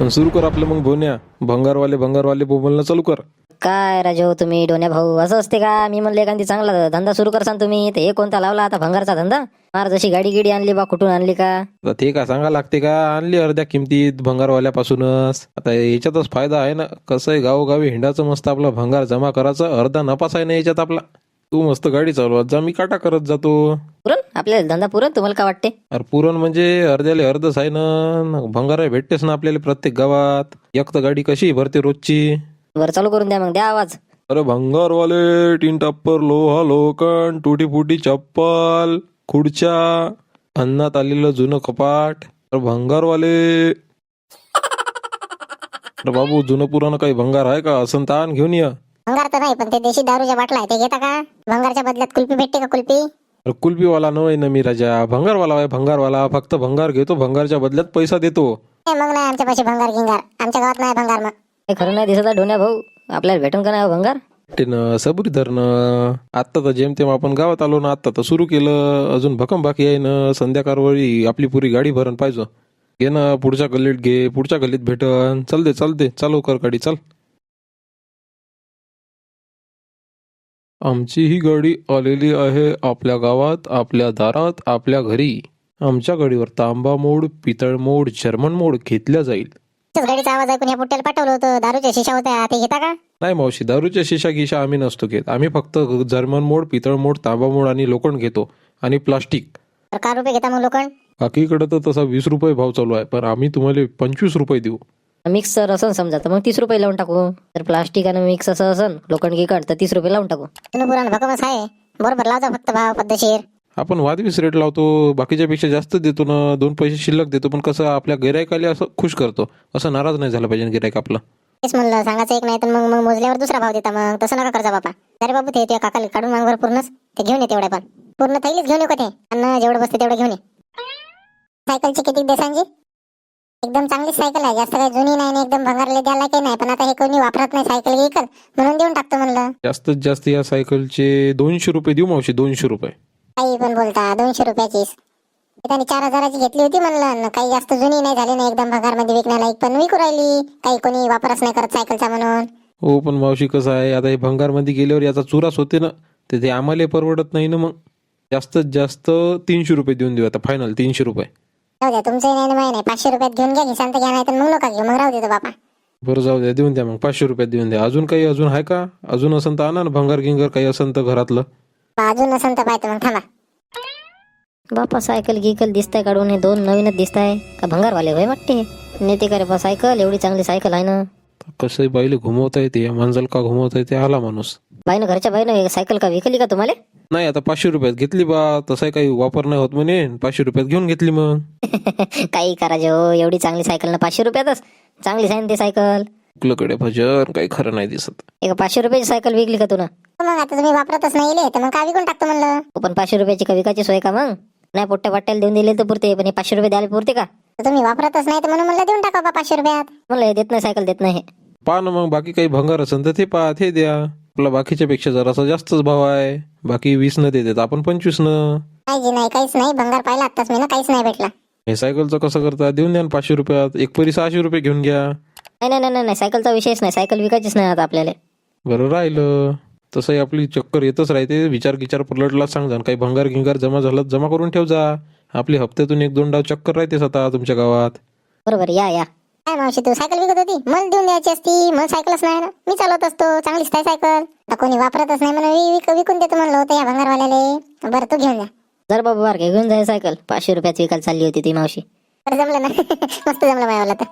आणि सुरू कर आपलं मग भोन्या. भंगारवाले भंगारवाले बोलणं चालू कर. काय राजो तुम्ही डोन्या भाऊ असं असते का? मी म्हणलं एखादी चांगला धंदा सुरू करसान तुम्ही. तर हे कोणता लावला आता भंगारचा धंदा? मार जशी गाडी गिडी आणली बा कुठून आणली का? आता ते का सांगा लागते का? आणली अर्ध्या किमतीत भंगारवाल्यापासूनच. आता याच्यातच फायदा आहे ना. कसं आहे गावोगावी हिंडाचं मस्त आपला भंगार जमा करायचं. अर्धा नपास आहे ना याच्यात आपला. तू मस्त गाडी चालवत जा मी काटा करत जातो. पुरण आपल्याला धंदा पुरण तुम्हाला काय वाटते अरे पुरण म्हणजे अर्ध्याले अर्धच आहे ना भंगार भेटतेच ना आपल्याला प्रत्येक गावात. एक तर गाडी कशी भरते रोजची. बरं चालू करून द्या मग द्या आवाज. अरे भंगारवाले टीन टप्पर लोहा लोखंड तुटी फुटी चप्पल खुर्च्या अन्नात आलेलं जुनं कपाट. अरे भंगारवाले. अरे बाबू जुनं पुराणं काही भंगार आहे का? असं ताण घेऊन या. भंगार तर नाही पण ते देशी दारूच्या बाटला आहे ते घेता का? भंगारच्या बदल्यात कुल्फी भेटते का कुल्फी? अरे कुल्फीवाला नव्हे ना मी राजा भंगारवाला आहे भंगारवाला फक्त भंगार घेतो भंगारच्या बदल्यात पैसा देतो ए, मग नाही आमच्या पाशी भंगार गिंगार। आमच्या गावात नाही भंगार मग. हे खरं नाही दिसत आहे डोन्या भाऊ. आपल्याला भेटून का नाही हो भंगार? सबुरी धरणं आत्ता तर जेमतेम आपण गावात आलो ना आत्ता तर सुरू केलं. अजून भकम बाकी आहे ना संध्याकाळवरी आपली पुरी गाडी भरण पाहिजे. घे ना पुढच्या गल्लीत घे पुढच्या गल्लीत भेटन. चल दे चल दे. चालू कर गाडी चल. आमची ही गाडी आलेली आहे आपल्या गावात आपल्या दारात आपल्या घरी. आमच्या गाडीवर तांबा मोड पितळ मोड जर्मन मोड घेतल्या जाईल. त्याच गाडीचा आवाज ऐकून या पुट्ट्याला पाठवलं होतं. दारूच्या शिशा होत्या. ते घेता का? नाही मावशी दारूच्या शिशा गिशा आम्ही नसतो घेत. आम्ही फक्त जर्मन मोड पितळ मोड तांबा मोड आणि लोखंड घेतो आणि प्लास्टिक. तर का रुपये घेता मग लोखंड? बाकीकडे तर तसा वीस रुपये भाव चालू आहे पण आम्ही तुम्हाला पंचवीस रुपये देऊ. मिक्सर असं समजा तर मग तीस रुपये लावून टाकू. तर प्लास्टिक आणि मिक्स असं असन लोखंड गिकड तर तीस रुपये लावून टाकू. पुराण भकमच आहे बरोबर लावजा फक्त भाव पद्धतशीर. आपण वादवीस रेट लावतो बाकीच्या पेक्षा जास्त देतो ना दोन पैसे शिल्लक देतो पण कसं आपल्या गिरायकाला असं खुश करतो. असं नाराज नाही झालं पाहिजे गिरायक आपलं. तेच म्हणलं सांगायचं एक नाही तर मग मग मोजल्यावर दुसरा भाव देता मग. तसं नका करजा बापा. अरे बाबू ते तुझ्या काकाला काढून मागवर पूर्णच ते घेऊन ये तेवढे पण. पूर्ण थैलीच घेऊन ये का ते? अन्न जेवढं बसते तेवढं घेऊन ये. सायकलची किती देसांची एकदम चांगली सायकल आहे. जास्त काही जुनी नाही आणि एकदम भंगारले द्यायला काही नाही. पण आता हे कोणी वापरत नाही सायकल गिकल म्हणून देऊन टाकतो म्हणलं. जास्तीत जास्त या सायकलचे दोनशे रुपये देऊ मावशी दोनशे रुपये. काही पण बोलता दोनशे रुपयाचीच. ते त्यांनी चार हजाराची घेतली होती म्हणलं. काही जास्त जुनी नाही झाली ना एकदम भंगारमध्ये विकण्याला पण विकू राहिली. काही कोणी वापरच नाही करत सायकलचा म्हणून. हो पण मावशी कसं आहे आता हे भंगारमध्ये गेल्यावर याचा चुरास होते ना तर ते आम्हाला परवडत नाही ना मग. जास्तीत जास्त तीनशे रुपये देऊन देऊ आता फायनल तीनशे रुपये. जाऊ द्या तुमचं नाही माही नाही. पाचशे रुपयात घेऊन घ्या घिसांत घ्या नाही तर मग नका घेऊ. मग राहू देतो बापा. बरं जाऊ द्या देऊन द्या मग. पाचशे रुपयात देऊन द्या. अजून काही अजून आहे का? अजून असं तर आणा ना भंगार गिंगार काही असं तर घरातलं. बा, अजून नसन तर पाहतो मग थांबा. बापा सायकल गिकल दिसताय काढून. हे दोन नवीनच दिसताय. का भंगारवाले होय वाटते? नेते का रे बा सायकल एवढी चांगली सायकल आहे ना? कसं बाईले घुमवता येते माणसाला का घुमवता येते? आला माणूस. बाईनं घरच्या बाईनं सायकल का विकली का तुम्हाला? नाही आता पाचशे रुपयात घेतली बा. तसं काही वापर नाही होत म्हणे. पाचशे रुपयात घेऊन घेतली मग. काही करायचे हो एवढी चांगली सायकल ना पाचशे रुपयातच. चांगली आहे ना ती सायकल? कुठल्याकडे भजन काही खरं नाही दिसत. एक पाचशे रुपयाची सायकल विकली का तुला मग आता तुम्ही वापरतच नाही इले, तर मग काय विकून टाकतो म्हणलं? पण पाचशे रुपयाची का विकायची सोय का मग? नाही पोट्ट्या पाट्याला देऊन दिले तर पुरते पण हे पाचशे रुपये द्यायला पुरते का? तर तुम्ही वापरतच नाही तर म्हणून म्हणलं देऊन टाका बा पाचशे रुपयात. म्हणलं हे देत नाही सायकल देत नाही पहा ना मग बाकी काही भंगार असेल तर ते पहा ते द्या. आपला बाकीच्या पेक्षा जरासा जास्तच भाव आहे. बाकी वीस न देतात आपण पंचवीस न नाही जी नाही काहीच नाही. भंगार पाहिला आत्ताच मी ना काहीच नाही भेटला. हे सायकलचं कसं करता? देऊन द्या ना पाचशे रुपयात. एक परी सहाशे रुपये घेऊन घ्या. नाही नाही नाही, नाही. नाही सायकलचा विषयच नाही. सायकल विकायचीच नाही आता आपल्याला. बरं राहिलं. तसंही आपली चक्कर येतच राहते. विचार गिचार पलटला सांग जा काही भंगार गिंगार जमा झालं तर जमा करून ठेव जा. आपली हप्त्यातून एक दोन डाव चक्कर राहतेच आता तुमच्या गावात. बरोबर या या. काय मावशी तू सायकल विकत होती? मला देऊन द्यायची असती. मला सायकलच नाही ना. मी चालवत असतो. चांगलीच आहे सायकल. कोणी वापरतच नाही म्हणून विकून देतो म्हणलं होतं या भंगारवाल्याले. बरं तू घेऊन जा. जर बाबा बारके घेऊन जाय सायकल. पाचशे रुपयाची विकायला चालली होती ती मावशी. बरं जमलं ना. मस्त जमलं माझ्यावाला तर.